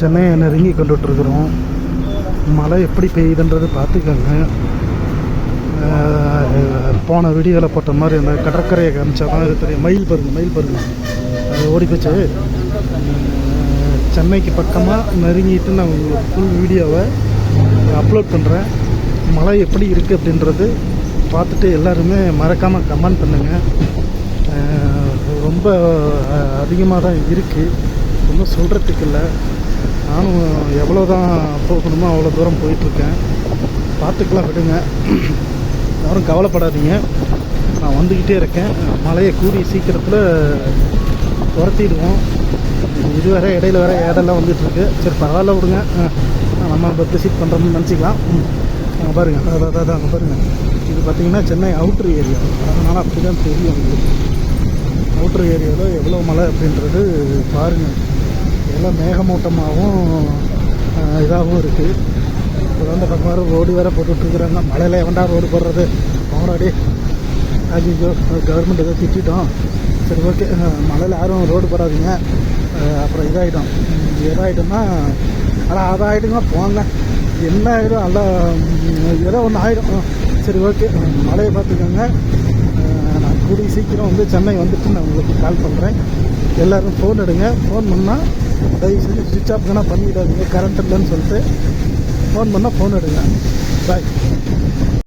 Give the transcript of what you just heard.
சென்னையை நெருங்கி கொண்டுட்ருக்குறோம் மழை எப்படி பெய்யுதுன்றது பார்த்துக்கோங்க. போன வீடியோவில் போட்ட மாதிரி அந்த கடற்கரையை காமிச்சா தான் இது தெரியும். மயில் பாருங்க மயில் பாருங்க அது ஓடி போச்சு சென்னைக்கு பக்கமாக நெருங்கிட்டு நான் உங்களுக்கு ஃபுல் வீடியோவை அப்லோட் பண்ணுறேன் மழை எப்படி இருக்குது அப்படின்றது பார்த்துட்டு எல்லாருமே மறக்காமல் கமெண்ட் பண்ணுங்கள் ரொம்ப அதிகமாக தான் இருக்குது ஒன்றும் சொல்கிறதுக்கு இல்லை நானும் எவ்வளோ தான் போகணுமோ அவ்வளோ தூரம் போயிட்டுருக்கேன். பார்த்துக்கலாம் விடுங்க. யாரும் கவலைப்படாதீங்க. நான் வந்துக்கிட்டே இருக்கேன். மழையை கூடி சீக்கிரத்தில் துரத்திடுவோம். இது வேற இடையில வேற ஏடெல்லாம் வந்துட்டுருக்கு. சரி பரவாயில்ல விடுங்க. நம்ம பத்து சீட் பண்ணுறோம்னு நினச்சிக்கலாம். அங்கே பாருங்கள் அதான் அதான், அங்கே பாருங்கள் இது பார்த்தீங்கன்னா சென்னை அவுட்ரு ஏரியா அதனால் அப்படி தான் தெரியும் உங்களுக்கு. அவுட்ரு ஏரியாவில் எவ்வளோ மழை அப்படின்றது பாருங்கள் எல்லாம் மேகமூட்டமாகவும் இதாகவும் இருக்குது இப்போ அந்த பக்கம் வேறு ரோடு வேறு போட்டுட்ருக்குறாங்க. மழையில் எவன்டா ரோடு போடுறது? போராடி ஐயோ கவர்மெண்ட் ஏதோ திட்டோம் சரி ஓகே. மழையில் யாரும் ரோடு போடாதீங்க. அப்புறம் இதாகிட்டோம் இதாகிட்டோம்னா ஆனால் அதாகிட்டுங்க போங்க. என்ன ஆகிடும் நல்லா ஏதோ ஒன்று ஆகிடும் சரி ஓகே. மழையை பார்த்துக்கோங்க. நான் கூடிய சீக்கிரம் வந்து சென்னை வந்துட்டு நான் உங்களுக்கு கால் பண்ணுறேன் எல்லோரும் ஃபோன் எடுங்க. ஃபோன் பண்ணால் தயவு செஞ்சு சுவிச் ஆஃப் வேணால் பண்ணிவிடாதீங்க கரண்ட் இல்லைன்னு சொல்லிட்டு ஃபோன் பண்ணால் ஃபோன் எடுங்க. பாய்